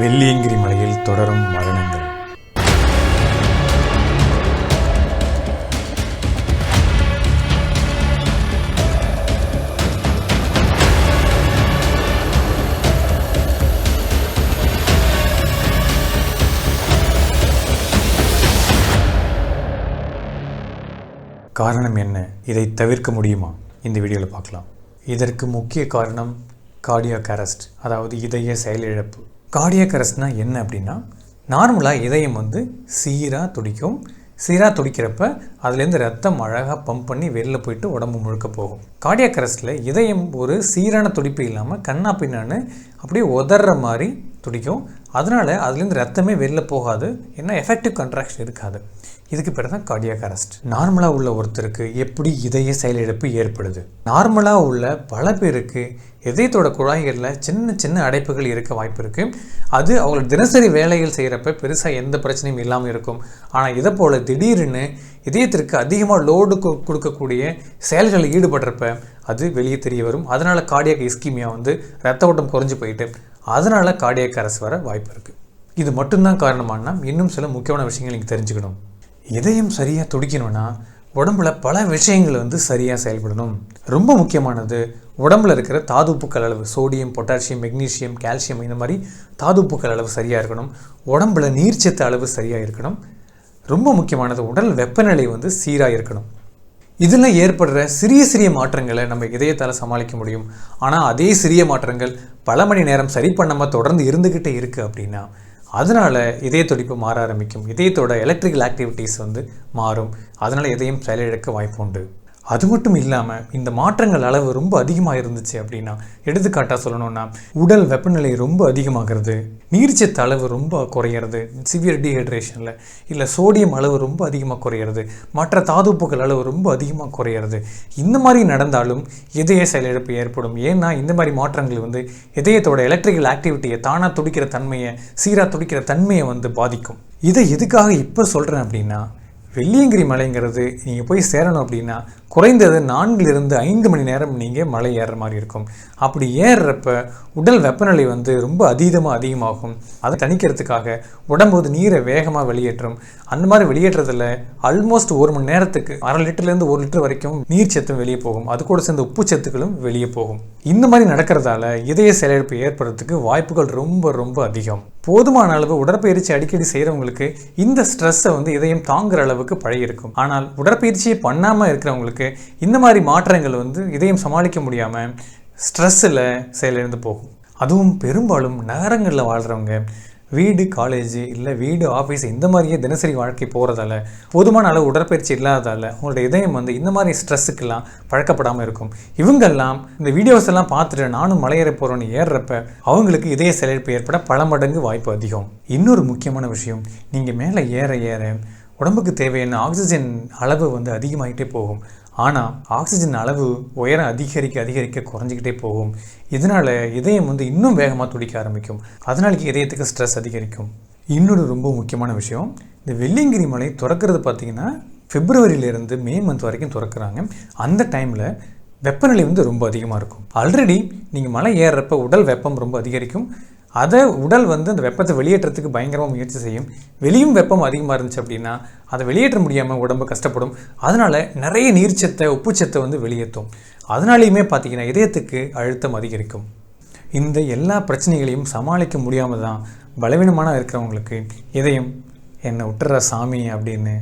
வெள்ளியங்கிரி மலையில் தொடரும் மரணங்கள். காரணம் என்ன? இதை தவிர்க்க முடியுமா? இந்த வீடியோவில் பார்க்கலாம். இதற்கு முக்கிய காரணம் கார்டியாக் அரெஸ்ட் அதாவது இதய செயலிழப்பு. கார்டியாக் என்ன அப்படின்னா நார்மலாக இதயம் வந்து சீராக துடிக்கும். சீராக துடிக்கிறப்ப அதுலேருந்து ரத்தம் அழகாக பம்ப் பண்ணி வெளில போயிட்டு உடம்பு முழுக்க போகும். கார்டியாக் அரெஸ்ட்டில் இதயம் ஒரு சீரான துடிப்பு இல்லாமல் கண்ணா பின்னான்னு அப்படியே உதற மாதிரி துடிக்கும். அதனால் அதுலேருந்து ரத்தமே வெளில போகாது. ஏன்னா எஃபெக்டிவ் கண்ட்ராக்ஷன் இருக்காது. இதுக்கு பேர் தான் கார்டியாக் அரெஸ்ட் நார்மலாக உள்ள ஒருத்தருக்கு எப்படி இதய செயலிழப்பு ஏற்படுது? நார்மலாக உள்ள பல பேருக்கு இதயத்தோட குழாய்களில் சின்ன சின்ன அடைப்புகள் இருக்க வாய்ப்பு இருக்குது அது அவங்களோட தினசரி வேலைகள் செய்கிறப்ப பெருசாக எந்த பிரச்சனையும் இல்லாமல் இருக்கும். ஆனால் இதை போல் திடீர்னு இதயத்திற்கு அதிகமாக லோடு கொடுக்கக்கூடிய செயல்களில் ஈடுபடுறப்ப அது வெளியே தெரிய வரும். அதனால் கார்டியாக் இஸ்கிமியா வந்து ரத்த ஓட்டம் குறைஞ்சி போயிட்டு அதனால் கார்டியாக் அரசு வர வாய்ப்பு இருக்குது இது மட்டும்தான் காரணமானால் இன்னும் சில முக்கியமான விஷயங்கள் நீங்கள் தெரிஞ்சுக்கணும். இதயம் சரியாக துடிக்கணும்னா உடம்புல பல விஷயங்கள் வந்து சரியாக செயல்படணும். ரொம்ப முக்கியமானது உடம்புல இருக்கிற தாதுப்புக்கள் அளவு சோடியம் பொட்டாசியம் மெக்னீசியம் கால்சியம் இந்த மாதிரி தாதுப்புக்கள் அளவு சரியாக இருக்கணும். உடம்புல நீர்ச்சத்து அளவு சரியாக இருக்கணும். ரொம்ப முக்கியமானது உடல் வெப்பநிலை வந்து சீராக இருக்கணும். இதில் ஏற்படுற சிறிய சிறிய மாற்றங்களை நம்ம இதயத்தால் சமாளிக்க முடியும். ஆனால் அதே சிறிய மாற்றங்கள் பல மணி நேரம் சரி பண்ணாமல் தொடர்ந்து இருந்துக்கிட்டே இருக்குது அப்படின்னா அதனால் இதய துடிப்பு மாற ஆரம்பிக்கும். இதயத்தோட எலக்ட்ரிக்கல் ஆக்டிவிட்டீஸ் வந்து மாறும். அதனால் இதயம் செயலிழக்க வாய்ப்பு உண்டு. அது மட்டும் இல்லாமல் இந்த மாற்றங்கள் அளவு ரொம்ப அதிகமாக இருந்துச்சு அப்படின்னா எடுத்துக்காட்டாக சொல்லணும்னா உடல் வெப்பநிலை ரொம்ப அதிகமாகிறது நீர்ச்சத்து அளவு ரொம்ப குறையிறது சிவியர் டீஹைட்ரேஷனில் இல்லை சோடியம் அளவு ரொம்ப அதிகமாக குறையிறது மற்ற தாதுப்புகள் அளவு ரொம்ப அதிகமாக குறையிறது. இந்த மாதிரி நடந்தாலும் இதய செயலிழப்பு ஏற்படும். ஏன்னா இந்த மாதிரி மாற்றங்கள் வந்து இதயத்தோட எலக்ட்ரிக்கல் ஆக்டிவிட்டியை தானாக துடிக்கிற தன்மையை சீராக துடிக்கிற தன்மையை வந்து பாதிக்கும். இதை எதுக்காக இப்போ சொல்கிறேன் அப்படின்னா வெள்ளியங்கிரி மலைங்கிறது நீங்கள் போய் சேரணும் அப்படின்னா குறைந்தது நான்கிலிருந்து ஐந்து மணி நேரம் நீங்கள் மலை ஏறுற மாதிரி இருக்கும். அப்படி ஏறுறப்ப உடல் வெப்பநிலை வந்து ரொம்ப அதீதமாக அதிகமாகும். அதை தணிக்கிறதுக்காக உடம்போது நீரை வேகமாக வெளியேற்றும். அந்த மாதிரி வெளியேற்றதில் ஆல்மோஸ்ட் ஒரு மணி நேரத்துக்கு அரை லிட்டர்லேருந்து ஒரு லிட்டர் வரைக்கும் நீர் சத்தும் வெளியே போகும். அது கூட சேர்ந்து உப்பு சத்துக்களும் வெளியே போகும். இந்த மாதிரி நடக்கிறதால இதய செயலிழப்பு ஏற்படுறதுக்கு வாய்ப்புகள் ரொம்ப ரொம்ப அதிகம். போதுமான அளவு உடற்பயிற்சி அடிக்கடி செய்கிறவங்களுக்கு இந்த ஸ்ட்ரெஸ்ஸை வந்து இதயம் தாங்குற அளவுக்கு பழகிருக்கும் ஆனால் உடற்பயிற்சியை பண்ணாமல் இருக்கிறவங்களுக்கு இந்த மாதிரி மாற்றங்கள் வந்து இதயம் சமாளிக்க முடியாமல் ஸ்ட்ரெஸ்ஸில் செயலிழந்து போகும். அதுவும் பெரும்பாலும் நகரங்களில் வாழ்கிறவங்க வீடு காலேஜ் இல்லை வீடு ஆஃபீஸ் இந்த மாதிரியே தினசரி வாழ்க்கை போகிறதால போதுமான அளவு உடற்பயிற்சி இல்லாததால் அவங்களோட இதயம் வந்து இந்த மாதிரி ஸ்ட்ரெஸ்ஸுக்கெல்லாம் பழக்கப்படாமல் இருக்கும். இவங்கெல்லாம் இந்த வீடியோஸ் எல்லாம் பார்த்துட்டு நானும் மலையேற போகிறோன்னு ஏறுறப்ப அவங்களுக்கு இதய செயலிழப்பு ஏற்பட பல மடங்கு வாய்ப்பு அதிகம். இன்னொரு முக்கியமான விஷயம் நீங்கள் மேலே ஏற ஏற உடம்புக்கு தேவையான ஆக்சிஜன் அளவு வந்து அதிகமாகிட்டே போகும். ஆனால் ஆக்சிஜன் அளவு உயரம் அதிகரிக்க அதிகரிக்க குறைஞ்சிக்கிட்டே போகும். இதனால் இதயம் வந்து இன்னும் வேகமாக துடிக்க ஆரம்பிக்கும். அதனாலக்கு இதயத்துக்கு ஸ்ட்ரெஸ் அதிகரிக்கும். இன்னொரு ரொம்ப முக்கியமான விஷயம் இந்த வெள்ளியங்கிரி மலை திறக்கிறது பார்த்தீங்கன்னா பிப்ரவரியிலேருந்து மே மந்த் வரைக்கும் திறக்கிறாங்க. அந்த டைமில் வெப்பநிலை வந்து ரொம்ப அதிகமாக இருக்கும். ஆல்ரெடி நீங்கள் மலை ஏறுறப்ப உடல் வெப்பம் ரொம்ப அதிகரிக்கும். அதை உடல் வந்து அந்த வெப்பத்தை வெளியேற்றத்துக்கு பயங்கரமாக முயற்சி செய்யும். வெளியும் வெப்பம் அதிகமாக இருந்துச்சு அப்படின்னா அதை வெளியேற்ற முடியாமல் உடம்பு கஷ்டப்படும். அதனால் நிறைய நீர்ச்சத்தை உப்புச்சத்தை வந்து வெளியேற்றும். அதனாலேயுமே பார்த்திங்கன்னா இதயத்துக்கு அழுத்தம் அதிகரிக்கும். இந்த எல்லா பிரச்சனைகளையும் சமாளிக்க முடியாமல் தான் பலவீனமான இருக்கிறவங்களுக்கு இதயம் என்னை விட்டுற சாமி அப்படின்னு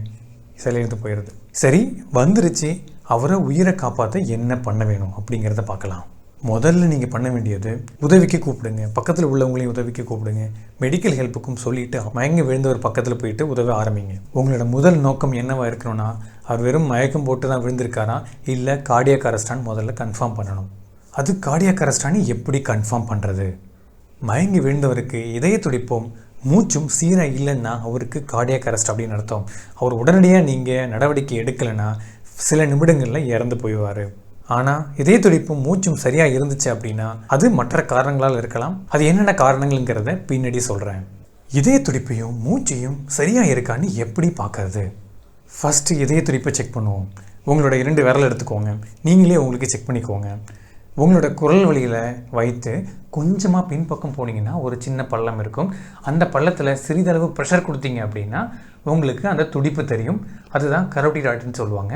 சிலையிருந்து போயிடுது சரி வந்துருச்சு. அவரை உயிரை காப்பாற்ற என்ன பண்ண வேணும் அப்படிங்கிறத பார்க்கலாம். முதல்ல நீங்கள் பண்ண வேண்டியது உதவிக்கு கூப்பிடுங்க. பக்கத்தில் உள்ளவங்களையும் உதவிக்கு கூப்பிடுங்க. மெடிக்கல் ஹெல்ப்புக்கும் சொல்லிட்டு மயங்கி விழுந்தவர் பக்கத்தில் போயிட்டு உதவ ஆரம்பிங்க. உங்களோட முதல் நோக்கம் என்னவா இருக்கணும்னா அவர் வெறும் மயக்கம் போட்டு தான் விழுந்திருக்காரா? இல்லை கார்டியாக் அரஸ்டான் முதல்ல கன்ஃபார்ம் பண்ணணும். அது கார்டியாக் அரெஸ்டான்னு எப்படி கன்ஃபார்ம் பண்ணுறது மயங்கி விழுந்தவருக்கு இதய துடிப்பும் மூச்சும் சீராக இல்லைன்னா அவருக்கு கார்டியாக் அரஸ்ட் அப்படின்னு அர்த்தம். அவர் உடனடியாக நீங்கள் நடவடிக்கை எடுக்கலைன்னா சில நிமிடங்களில் இறந்து போயிடுவார். ஆனால் இதய துடிப்பும் மூச்சும் சரியாக இருந்துச்சு அப்படின்னா அது மற்ற காரணங்களால் இருக்கலாம். அது என்னென்ன காரணங்கள்ங்கிறத பின்னாடி சொல்கிறேன் இதய துடிப்பையும் மூச்சையும் சரியாக இருக்கான்னு எப்படி பார்க்கறது? ஃபஸ்ட்டு இதய துடிப்பை செக் பண்ணுவோம். உங்களோட இரண்டு விரல் எடுத்துக்கோங்க. நீங்களே உங்களுக்கு செக் பண்ணிக்கோங்க. உங்களோட குரல் வழியில் வைத்து கொஞ்சமாக பின்பக்கம் போனீங்கன்னா ஒரு சின்ன பள்ளம் இருக்கும். அந்த பள்ளத்தில் சிறிதளவு ப்ரெஷர் கொடுத்தீங்க அப்படின்னா உங்களுக்கு அந்த துடிப்பு தெரியும். அதுதான் கரோட்டி ஆர்ட்னு சொல்லுவாங்க.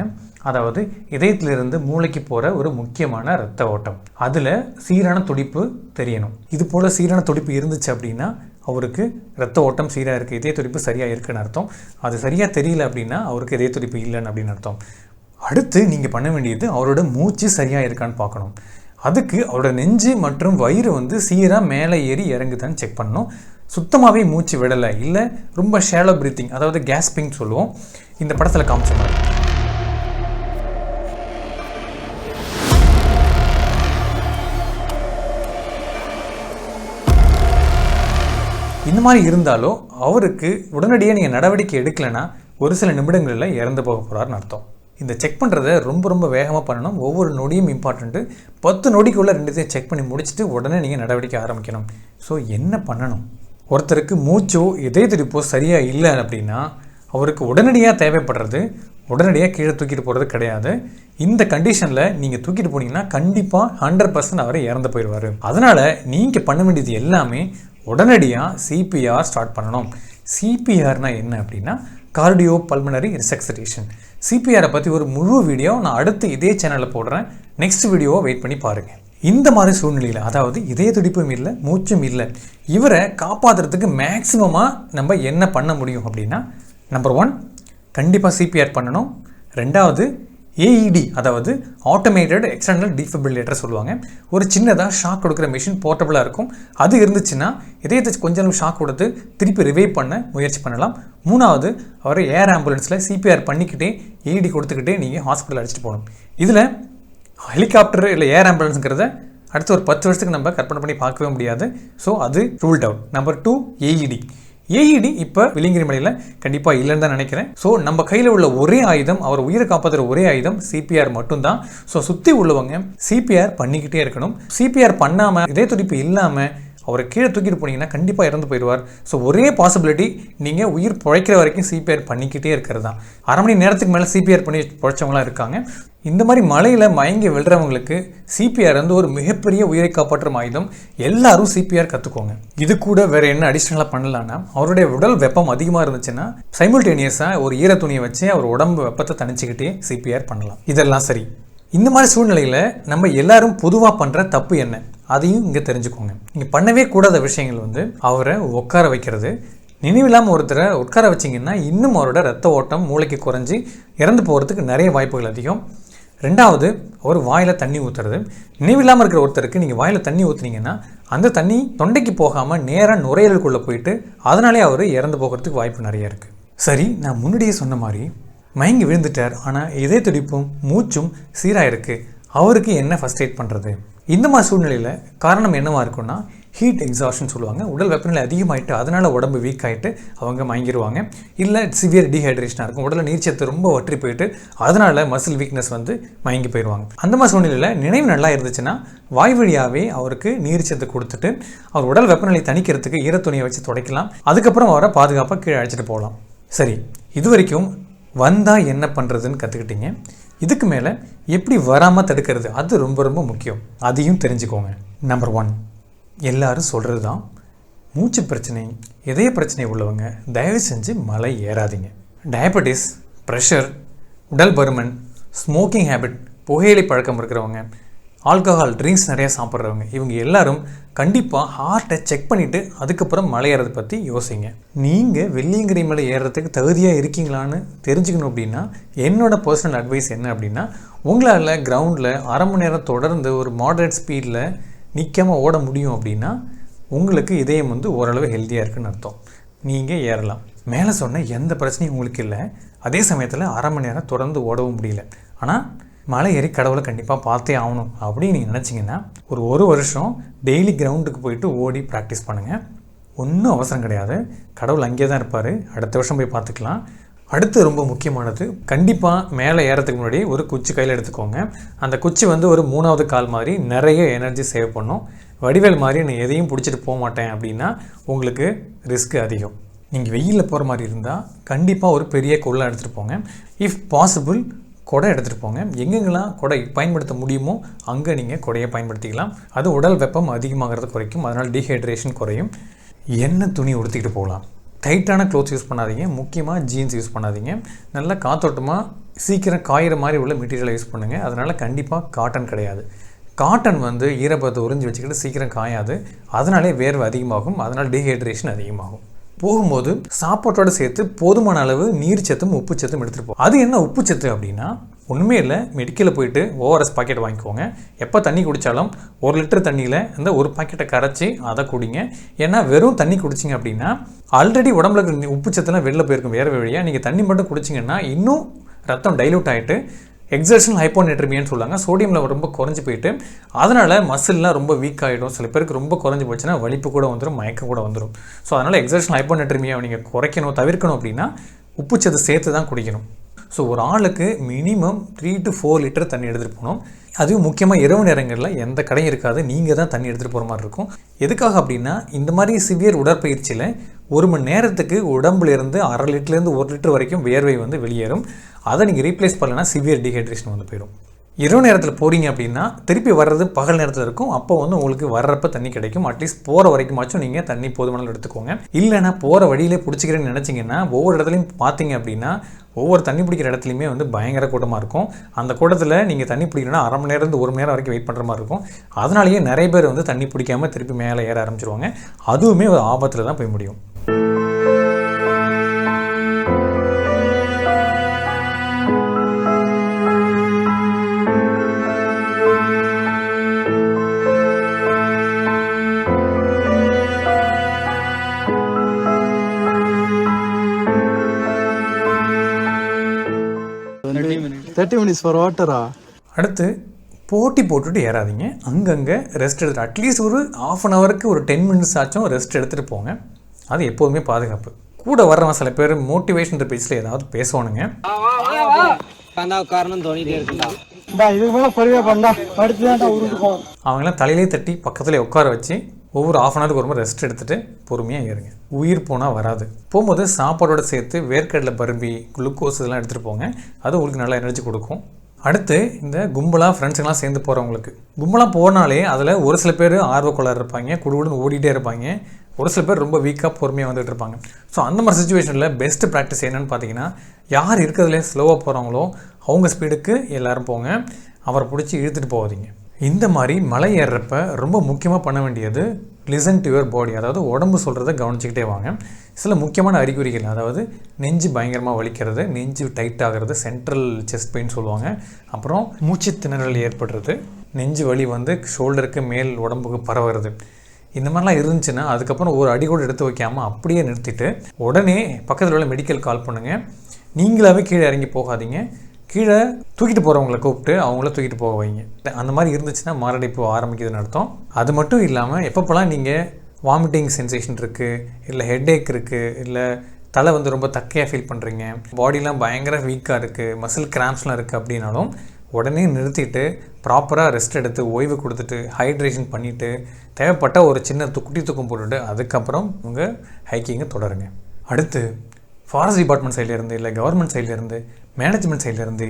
அதாவது இதயத்திலிருந்து மூளைக்கு போகிற ஒரு முக்கியமான இரத்த ஓட்டம். அதில் சீரான துடிப்பு தெரியணும். இது போல் சீரான துடிப்பு இருந்துச்சு அப்படின்னா அவருக்கு ரத்த ஓட்டம் சீராக இருக்குது இதய துடிப்பு சரியாக இருக்குன்னு அர்த்தம். அது சரியாக தெரியல அப்படின்னா அவருக்கு இதய துடிப்பு இல்லைன்னு அப்படின்னு அர்த்தம். அடுத்து நீங்கள் பண்ண வேண்டியது அவரோட மூச்சு சரியாக இருக்கான்னு பார்க்கணும். அதுக்கு அவரோட நெஞ்சு மற்றும் வயிறு வந்து சீராக மேலே ஏறி இறங்குதான்னு செக் பண்ணணும். சுத்தமாகவே மூச்சு விடலை. இல்லை ரொம்ப ஷேலோ பிரீத்திங் அதாவது கேஸ்பிங் சொல்லுவோம். இந்த படத்தில் காமிச்ச மாதிரி. இந்த மாதிரி இருந்தாலும் அவருக்கு உடனடியாக நீங்கள் நடவடிக்கை எடுக்கலைன்னா ஒரு சில நிமிடங்களில் இறந்து போக போகிறாருன்னு அர்த்தம். இந்த செக் பண்ணுறதை ரொம்ப ரொம்ப வேகமாக பண்ணணும். ஒவ்வொரு நொடியும் இம்பார்ட்டண்ட்டு பத்து நொடிக்குள்ளே ரெண்டுத்தையும் செக் பண்ணி முடிச்சுட்டு உடனே நீங்கள் நடவடிக்கை ஆரம்பிக்கணும். ஸோ என்ன பண்ணணும்? ஒருத்தருக்கு மூச்சோ இதய துடிப்போ சரியாக இல்லை அப்படின்னா அவருக்கு உடனடியாக தேவைப்படுறது உடனடியாக கீழே தூக்கிட்டு போகிறது கிடையாது. இந்த கண்டிஷனில் நீங்கள் தூக்கிட்டு போனீங்கன்னா கண்டிப்பாக ஹண்ட்ரட் பர்சன்ட் அவரை இறந்து போயிடுவார். அதனால் நீங்கள் பண்ண வேண்டியது எல்லாமே உடனடியாக சிபிஆர் ஸ்டார்ட் பண்ணணும். சிபிஆர்னால் என்ன அப்படின்னா கார்டியோ பல்மனரி ரிசக்சரேஷன் சிபிஆரை பற்றி ஒரு முழு வீடியோ நான் அடுத்து இதே சேனலில் போடுறேன். நெக்ஸ்ட் வீடியோவை வெயிட் பண்ணி பாருங்கள் இந்த மாதிரி சூழ்நிலையில் அதாவது இதய துடிப்பும் இல்லை மூச்சும் இல்லை இவரை காப்பாற்றுறதுக்கு மேக்ஸிமமாக நம்ம என்ன பண்ண முடியும் அப்படின்னா நம்பர் ஒன் கண்டிப்பாக சிபிஆர் பண்ணணும். ரெண்டாவது ஏஇடி அதாவது ஆட்டோமேட்டட் எக்ஸ்டர்னல் டிஃபிபிரிலேட்டர் சொல்லுவாங்க. ஒரு சின்னதாக ஷாக் கொடுக்குற மிஷின் போர்ட்டபுளாக இருக்கும். அது இருந்துச்சுன்னா இதயத்தை கொஞ்சம் ஷாக் கொடுத்து திருப்பி ரிவைவ் பண்ண முயற்சி பண்ணலாம். மூணாவது அவரை ஏர் ஆம்புலன்ஸில் சிபிஆர் பண்ணிக்கிட்டே ஏஇடி கொடுத்துக்கிட்டே நீங்கள் ஹாஸ்பிட்டல் அழைச்சிட்டு போகணும். இதில் ஹெலிகாப்டர் இல்லை ஏர் ஆம்புலன்ஸுங்கிறத அடுத்த ஒரு பத்து வருஷத்துக்கு நம்ம கற்பனை பண்ணி பார்க்கவே முடியாது. ஸோ அது ruled out number two AED AED இப்போ விளிங்கிரி மலையில் கண்டிப்பாக இல்லைன்னு தான் நினைக்கிறேன். ஸோ நம்ம கையில் உள்ள ஒரே ஆயுதம் அவர் உயிரை காப்பாற்றுற ஒரே ஆயுதம் சிபிஆர் மட்டும்தான். ஸோ சுற்றி உள்ளவங்க சிபிஆர் பண்ணிக்கிட்டே இருக்கணும். சிபிஆர் பண்ணாமல் இதே துடிப்பு இல்லாமல் அவரை கீழே தூக்கிட்டு போனீங்கன்னா கண்டிப்பாக இறந்து போயிடுவார். ஸோ ஒரே பாசிபிலிட்டி நீங்கள் உயிர் பிழைக்கிற வரைக்கும் சிபிஆர் பண்ணிக்கிட்டே இருக்கிறது தான். அரை மணி நேரத்துக்கு மேலே சிபிஆர் பண்ணி பிழைச்சவங்களாம் இருக்காங்க. இந்த மாதிரி மலையில் மயங்கி விழுறவங்களுக்கு சிபிஆர் வந்து ஒரு மிகப்பெரிய உயிரை காப்பாற்றும் ஆயுதம். எல்லாரும் சிபிஆர் கற்றுக்கோங்க இது கூட வேற என்ன அடிஷ்னலாக பண்ணலான்னா அவருடைய உடல் வெப்பம் அதிகமாக இருந்துச்சுன்னா சைமில்டேனியஸாக ஒரு ஈர துணியை வச்சு அவர் உடம்பு வெப்பத்தை தணிச்சுக்கிட்டே சிபிஆர் பண்ணலாம். இதெல்லாம் சரி. இந்த மாதிரி சூழ்நிலையில் நம்ம எல்லாரும் பொதுவாக பண்ணுற தப்பு என்ன? அதையும் இங்கே தெரிஞ்சுக்கோங்க. இங்கே பண்ணவே கூடாத விஷயங்கள் வந்து அவரை உட்கார வைக்கிறது. நினைவில்லாமல் ஒருத்தரை உட்கார வச்சிங்கன்னா இன்னும் அவரோட ரத்த ஓட்டம் மூளைக்கு குறைஞ்சி இறந்து போகிறதுக்கு நிறைய வாய்ப்புகள் அதிகம். ரெண்டாவது அவர் வாயில் தண்ணி ஊற்றுறது நினைவில்லாமல் இருக்கிற ஒருத்தருக்கு நீங்கள் வாயில் தண்ணி ஊற்றுனீங்கன்னா அந்த தண்ணி தொண்டைக்கு போகாமல் நேராக நுரையீரலுக்குள்ளே போயிட்டு அதனாலே அவர் இறந்து போகிறதுக்கு வாய்ப்பு நிறைய இருக்குது சரி நான் முன்னாடியே சொன்ன மாதிரி மயங்கி விழுந்துட்டார். ஆனால் இதய துடிப்பும் மூச்சும் சீராக இருக்குது அவருக்கு என்ன ஃபஸ்ட் எய்ட் பண்ணுறது இந்த மாதிரி சூழ்நிலையில் காரணம் என்னவாக இருக்கும்னா ஹீட் எக்ஸாஷன் சொல்லுவாங்க. உடல் வெப்பநிலை அதிகமாகிட்டு அதனால் உடம்பு வீக் ஆகிட்டு அவங்க மயங்கிடுவாங்க இல்லை சிவியர் டீஹைட்ரேஷனாக இருக்கும். உடலில் நீர்ச்சத்து ரொம்ப வற்றி போயிட்டு அதனால் மசில் வீக்னஸ் வந்து மயங்கி போயிடுவாங்க அந்த மாதிரி சூழ்நிலையில் நினைவு நல்லா இருந்துச்சுன்னா வாய் வழியாகவே அவருக்கு நீர்ச்சத்து கொடுத்துட்டு அவர் உடல் வெப்பநிலை தணிக்கிறதுக்கு ஈரத்துணியை வச்சு துடைக்கலாம். அதுக்கப்புறம் அவரை பாதுகாப்பாக கீழே அழைச்சிட்டு போகலாம். சரி இது வரைக்கும் வந்தால் என்ன பண்ணுறதுன்னு கற்றுக்கிட்டீங்க இதுக்கு மேலே எப்படி வராமல் தடுக்கிறது? அது ரொம்ப ரொம்ப முக்கியம். அதையும் தெரிஞ்சுக்கோங்க. நம்பர் ஒன் எல்லாரும் சொல்கிறது தான் மூச்சு பிரச்சனை இதய பிரச்சனை உள்ளவங்க தயவு செஞ்சு மலை ஏறாதீங்க. டயபெட்டிஸ் ப்ரெஷர் உடல் பருமன் ஸ்மோக்கிங் ஹேபிட் புகையிலை பழக்கம் இருக்கிறவங்க ஆல்கஹால் ட்ரிங்க்ஸ் நிறையா சாப்பிட்றவங்க. இவங்க எல்லாரும் கண்டிப்பாக ஹார்ட்டை செக் பண்ணிவிட்டு அதுக்கப்புறம் மலை ஏறதை பற்றி யோசிங்க. நீங்கள் வெள்ளியங்கிரி மலை ஏறுறதுக்கு தகுதியாக இருக்கீங்களான்னு தெரிஞ்சுக்கணும் அப்படின்னா என்னோடய பர்சனல் அட்வைஸ் என்ன அப்படின்னா உங்களால் கிரவுண்டில் அரை மணி நேரம் தொடர்ந்து ஒரு மாடரேட் ஸ்பீடில் நிற்காமல் ஓட முடியும் அப்படின்னா உங்களுக்கு இதயம் வந்து ஓரளவு ஹெல்த்தியாக இருக்குன்னு அர்த்தம். நீங்கள் ஏறலாம். மேலே சொன்ன எந்த பிரச்சனையும் உங்களுக்கு இல்லை. அதே சமயத்தில் அரை மணி நேரம் தொடர்ந்து ஓடவும் முடியல. ஆனால் மலை ஏறி கடவுளை கண்டிப்பாக பார்த்தே ஆகணும் அப்படின்னு நீங்கள் நினச்சிங்கன்னா ஒரு ஒரு வருஷம் டெய்லி கிரவுண்டுக்கு போயிட்டு ஓடி ப்ராக்டிஸ் பண்ணுங்கள் ஒன்றும் அவசரம் கிடையாது. கடவுள் அங்கேயே தான் இருப்பார். அடுத்த வருஷம் போய் பார்த்துக்கலாம். அடுத்து ரொம்ப முக்கியமானது கண்டிப்பாக மேலே ஏறத்துக்கு முன்னாடி ஒரு குச்சி கையில் எடுத்துக்கோங்க. அந்த குச்சி வந்து ஒரு மூணாவது கால் மாதிரி நிறைய எனர்ஜி சேவ் பண்ணும். வடிவேல் மாதிரி நான் எதையும் பிடிச்சிட்டு போக மாட்டேன் அப்படின்னா உங்களுக்கு ரிஸ்க் அதிகம். நீங்கள் வெயிலில் போகிற மாதிரி இருந்தால் கண்டிப்பாக ஒரு பெரிய கொள்ளை எடுத்துகிட்டு போங்க. இஃப் பாசிபிள் கொடை எடுத்துகிட்டு போங்க. எங்கெங்கெல்லாம் கொடை பயன்படுத்த முடியுமோ அங்கே நீங்கள் கொடையை பயன்படுத்திக்கலாம். அது உடல் வெப்பம் அதிகமாகிறது குறைக்கும். அதனால் டீஹைட்ரேஷன் குறையும். எண்ணெய் துணி உடுத்திக்கிட்டு போகலாம். டைட்டான க்ளோத்ஸ் யூஸ் பண்ணாதீங்க. முக்கியமாக ஜீன்ஸ் யூஸ் பண்ணாதீங்க. நல்லா காத்தோட்டமாக சீக்கிரம் காயிற மாதிரி உள்ள மெட்டீரியலை யூஸ் பண்ணுங்கள் அதனால் கண்டிப்பாக காட்டன் கிடையாது. காட்டன் வந்து ஈரப்பதத்தை உறிஞ்சி வச்சுக்கிட்டு சீக்கிரம் காயாது. அதனாலே வேர்வை அதிகமாகும். அதனால் டீஹைட்ரேஷன் அதிகமாகும். போகும்போது சாப்பாட்டோட சேர்த்து போதுமான அளவு நீர் சத்தும் உப்பு சத்தும் எடுத்துகிட்டு போகும் அது என்ன உப்பு சத்து அப்படின்னா ஒன்றுமே இல்லை மெடிக்கலில் போயிட்டு ஓஆர்எஸ் பாக்கெட் வாங்கிக்கோங்க. எப்போ தண்ணி குடித்தாலும் ஒரு லிட்டர் தண்ணியில் அந்த ஒரு பாக்கெட்டை கரைச்சி அதை குடிங்க. ஏன்னா வெறும் தண்ணி குடிச்சிங்க அப்படின்னா ஆல்ரெடி உடம்புல இருக்கிற உப்பு சத்தெல்லாம் வெளில போயிருக்கும் வேறு வழியாக நீங்கள் தண்ணி மட்டும் குடிச்சிங்கன்னா இன்னும் ரத்தம் டைலூட் ஆகிட்டு எக்ஸர்ஷன் ஹைப்போனெட்ரிமியான்னு சொல்லுவாங்க சோடியமில் ரொம்ப குறைஞ்சி போயிட்டு அதனால் மசில்லாம் ரொம்ப வீக் ஆகிடும் சில பேருக்கு ரொம்ப குறைஞ்சி போச்சுன்னா வலிப்பு கூட வந்துடும் மயக்கம் கூட வந்துடும் ஸோ அதனால் எக்ஸர்ஷன் ஹைப்போனெட்ரிமியாவை நீங்கள் குறைக்கணும் தவிர்க்கணும் அப்படின்னா உப்புச்சத்தை சேர்த்து தான் குடிக்கணும். ஸோ ஒரு ஆளுக்கு minimum three to four litre தண்ணி எடுத்துகிட்டு போகணும். அதுவும் முக்கியமாக இரவு நேரங்களில் எந்த கடையும் இருக்காது. நீங்கள் தான் தண்ணி எடுத்துகிட்டு போகிற மாதிரி இருக்கும். எதுக்காக அப்படின்னா இந்த மாதிரி சிவியர் உடற்பயிற்சியில் ஒரு மணி நேரத்துக்கு உடம்புலேருந்து அரை லிட்டர்லேருந்து ஒரு லிட்டர் வரைக்கும் வேர்வை வந்து வெளியேறும். அதை நீங்கள் ரீப்ளேஸ் பண்ணலன்னா சிவியர் டிஹைட்ரேஷன் வந்து போயிடும். இரவு நேரத்தில் போகிறீங்க அப்படின்னா திருப்பி வர்றது பகல் நேரத்தில் இருக்கும். அப்போ வந்து உங்களுக்கு வர்றப்ப தண்ணி கிடைக்கும். அட்லீஸ்ட் போகிற வரைக்குமாச்சும் நீங்கள் தண்ணி போதுமான எடுத்துக்கோங்க. இல்லைனா போகிற வழியிலே பிடிச்சிக்கிறேன்னு நினச்சிங்கன்னா ஒவ்வொரு இடத்துலையும் பார்த்தீங்க அப்படின்னா ஒவ்வொரு தண்ணி பிடிக்கிற இடத்துலையுமே வந்து பயங்கர கூட்டமாக இருக்கும். அந்த கூட்டத்தில் நீங்கள் தண்ணி பிடிக்கணும்னா அரை மணி நேரம் ஒரு மணி நேரம் வரைக்கும் வெயிட் பண்ணுற மாதிரி இருக்கும். அதனாலேயே நிறைய பேர் வந்து தண்ணி பிடிக்காம திருப்பி மேலே ஏற ஆரம்பிச்சிருவாங்க. அதுவுமே ஒரு ஆபத்தில் தான் போய் முடியும். தேர்ட்டி மினிட்ஸ் ஃபார் வாட்டரா அடுத்து போட்டி போட்டுட்டு ஏறாதீங்க. அங்கங்கே ரெஸ்ட் எடுத்துட்டு அட்லீஸ்ட் ஒரு ஆஃப் அன் ஹவருக்கு ஒரு டென் மினிட்ஸ் ஆச்சும் ரெஸ்ட் எடுத்துகிட்டு போங்க. அது எப்போதுமே பாதுகாப்பு. கூட வர்றவன் சில பேர் மோட்டிவேஷன் பேஜில் ஏதாவது பேசுவானுங்க. அவங்களாம் தலையிலே தட்டி பக்கத்தில் உட்கார வச்சு ஒவ்வொரு ஆஃப் அன் ஹவருக்கு ஒரு மாதிரி ரெஸ்ட் எடுத்துகிட்டு பொறுமையாக ஏறுங்க. உயிர் போனால் வராது. போகும்போது சாப்பாடோட சேர்த்து வேர்க்கடலை பரும்பி குளுக்கோஸ் இதெல்லாம் எடுத்துகிட்டு போங்க. அது உங்களுக்கு நல்ல எனர்ஜி கொடுக்கும். அடுத்து இந்த கும்பலாக ஃப்ரெண்ட்ஸுங்கெல்லாம் சேர்ந்து போகிறவங்களுக்கு கும்பலாக போனாலே அதில் ஒரு சில பேர் ஆர்வக்கொள்ளர் இருப்பாங்க குடுகுடுன்னு ஓடிட்டே இருப்பாங்க. ஒரு சில பேர் ரொம்ப வீக்காக பொறுமையாக வந்துட்டு இருப்பாங்க. ஸோ அந்த மாதிரி சுச்சுவேஷனில் பெஸ்ட் ப்ராக்டிஸ் என்னன்னு பார்த்தீங்கன்னா யார் இருக்கிறதுலே ஸ்லோவாக போகிறாங்களோ அவங்க ஸ்பீடுக்கு எல்லோரும் போங்க. அவரை பிடிச்சி இழுத்துட்டு போகாதீங்க. இந்த மாதிரி மலை ஏறுறப்ப ரொம்ப முக்கியமாக பண்ண வேண்டியது லிசன் டு யுவர் பாடி அதாவது உடம்பு சொல்கிறத கவனிச்சிக்கிட்டே வாங்க. சில முக்கியமான அறிகுறிகள் அதாவது நெஞ்சு பயங்கரமாக வலிக்கிறது நெஞ்சு டைட் ஆகிறது சென்ட்ரல் செஸ்ட் பெயின் சொல்லுவாங்க. அப்புறம் மூச்சு திணறல் ஏற்படுறது நெஞ்சு வலி வந்து ஷோல்டருக்கு மேல் உடம்புக்கு பரவுறது. இந்த மாதிரிலாம் இருந்துச்சுன்னா அதுக்கப்புறம் ஒரு அடி கூட எடுத்து வைக்காமல் அப்படியே நிறுத்திட்டு உடனே பக்கத்தில் உள்ள மெடிக்கல் கால் பண்ணுங்கள் நீங்களாகவே கீழே இறங்கி போகாதீங்க. கீழே தூக்கிட்டு போகிறவங்கள கூப்பிட்டு அவங்கள தூக்கிட்டு போக வைங்க. அந்த மாதிரி இருந்துச்சுன்னா மாரடைப்பு ஆரம்பிக்குதுன்னு அர்த்தம். அது மட்டும் இல்லாமல் எப்பப்போலாம் நீங்கள் வாமிட்டிங் சென்சேஷன் இருக்குது இல்லை ஹெட்ஏக் இருக்குது இல்லை தலை வந்து ரொம்ப தக்கையாக ஃபீல் பண்ணுறீங்க பாடிலாம் பயங்கர வீக்காக இருக்குது மசில் கிராம்ஸ்லாம் இருக்குது அப்படின்னாலும் உடனே நிறுத்திட்டு ப்ராப்பராக ரெஸ்ட் எடுத்து ஓய்வு கொடுத்துட்டு ஹைட்ரேஷன் பண்ணிவிட்டு தேவைப்பட்ட ஒரு சின்ன குட்டி தூக்கம் போட்டுட்டு அதுக்கப்புறம் உங்கள் ஹைக்கிங்கை தொடருங்க. அடுத்து ஃபாரஸ்ட் டிபார்ட்மெண்ட் சைட்லேருந்து இல்லை கவர்மெண்ட் சைட்லேருந்து மேனேஜ்மெண்ட் சைட்லேருந்து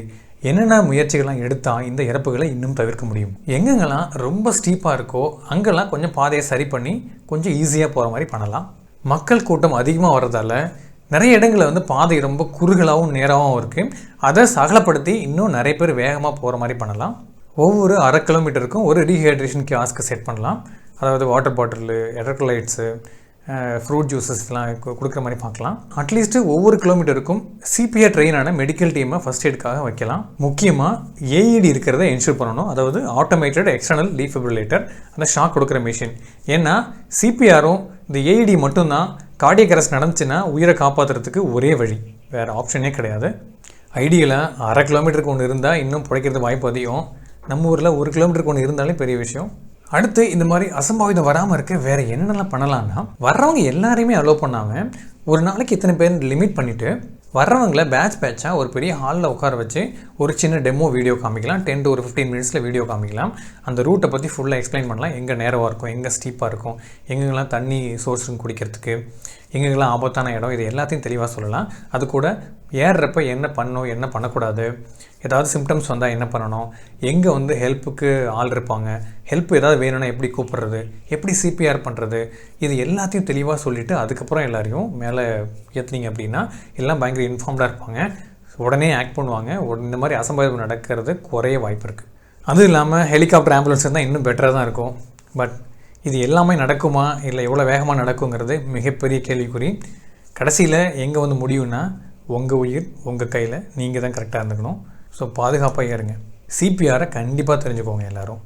என்னென்ன முயற்சிகள்லாம் எடுத்தால் இந்த இறப்புகளை இன்னும் தவிர்க்க முடியும்? எங்கெங்கெல்லாம் ரொம்ப ஸ்டீப்பாக இருக்கோ அங்கெல்லாம் கொஞ்சம் பாதையை சரி பண்ணி கொஞ்சம் ஈஸியாக போகிற மாதிரி பண்ணலாம். மக்கள் கூட்டம் அதிகமாக வர்றதால நிறைய இடங்களில் வந்து பாதை ரொம்ப குறுகலாகவும் நேராகவும் இருக்குது அதை சகலப்படுத்தி இன்னும் நிறைய பேர் வேகமாக போகிற மாதிரி பண்ணலாம். ஒவ்வொரு அரை கிலோமீட்டருக்கும் ஒரு ரீஹைட்ரேஷன் கியாஸ்க்கு செட் பண்ணலாம். அதாவது வாட்டர் பாட்டிலு எலக்ட்ரோலைட்ஸு ஃப்ரூட் ஜூஸஸ்லாம் கொடுக்குற மாதிரி பார்க்கலாம். அட்லீஸ்ட்டு ஒவ்வொரு கிலோமீட்டருக்கும் சிபிஆர் ட்ரெயினான மெடிக்கல் டீமை ஃபஸ்ட் எய்டுக்காக வைக்கலாம். முக்கியமாக ஏஇடி இருக்கிறத என்ஷூர் பண்ணணும். அதாவது ஆட்டோமேட்டட் எக்ஸ்டர்னல் டீஃபிபிரிலேட்டர் அந்த ஷாக் கொடுக்குற மிஷின் ஏன்னா சிபிஆரும் இந்த ஏஇடி மட்டும்தான் கார்டியக் நடந்துச்சுன்னா உயிரை காப்பாற்றுறதுக்கு ஒரே வழி. வேறு ஆப்ஷனே கிடையாது. ஐடியலாக அரை கிலோமீட்டருக்கு ஒன்று இருந்தால் இன்னும் பிழைக்கிறது வாய்ப்பு அதிகம். நம்ம ஊரில் ஒரு கிலோமீட்டருக்கு ஒன்று இருந்தாலே பெரிய விஷயம். அடுத்து இந்த மாதிரி அசம்பாவிதம் வராமல் இருக்க வேறு என்னென்னலாம் பண்ணலான்னா வர்றவங்க எல்லாரையுமே அலோவ் பண்ணாமல் ஒரு நாளைக்கு இத்தனை பேர் லிமிட் பண்ணிவிட்டு வர்றவங்கள பேட்ச் பேட்சாக ஒரு பெரிய ஹாலில் உட்கார வச்சு ஒரு சின்ன டெமோ வீடியோ காமிக்கலாம் டென் டு ஒரு ஃபிஃப்டீன் மினிட்ஸில் வீடியோ காமிக்கலாம். அந்த ரூட்டை பற்றி ஃபுல்லாக எக்ஸ்பிளைன் பண்ணலாம். எங்கே நேரமாக இருக்கும் எங்கே ஸ்டீப்பாக இருக்கும் எங்கெங்கெல்லாம் தண்ணி சோர்ஸ் குடிக்கிறதுக்கு எங்கெங்கெல்லாம் ஆபத்தான இடம் இது எல்லாத்தையும் தெளிவாக சொல்லலாம். அது கூட ஏறுறப்ப என்ன பண்ணணும் என்ன பண்ணக்கூடாது ஏதாவது சிம்டம்ஸ் வந்தால் என்ன பண்ணணும்? எங்கே வந்து ஹெல்ப்புக்கு ஆள் இருப்பாங்க? ஹெல்ப் ஏதாவது வேணும்னா எப்படி கூப்பிடுறது? எப்படி சிபிஆர் பண்ணுறது இது எல்லாத்தையும் தெளிவாக சொல்லிவிட்டு அதுக்கப்புறம் எல்லாரையும் மேலே ஏற்றுனீங்க அப்படின்னா எல்லாம் பயங்கர இன்ஃபார்ம்டாக இருப்பாங்க. உடனே ஆக்ட் பண்ணுவாங்க. இந்த மாதிரி அசம்பாவிதம் நடக்கிறது குறைய வாய்ப்பு இருக்குது அதுவும் இல்லாமல் ஹெலிகாப்டர் ஆம்புலன்ஸ் இருந்தால் இன்னும் பெட்டராக தான் இருக்கும். பட் இது எல்லாமே நடக்குமா? இல்லை எவ்வளோ வேகமாக நடக்குங்கிறது மிகப்பெரிய கேள்விக்குறி. கடைசியில் எங்கே வந்து முடியும்னா உங்கள் உயிர் உங்கள் கையில். நீங்கள் தான் கரெக்டாக இருந்துக்கணும். ஸோ பாதுகாப்பாக இருங்க சிபிஆரை கண்டிப்பாக தெரிஞ்சுக்கோங்க எல்லாரும்.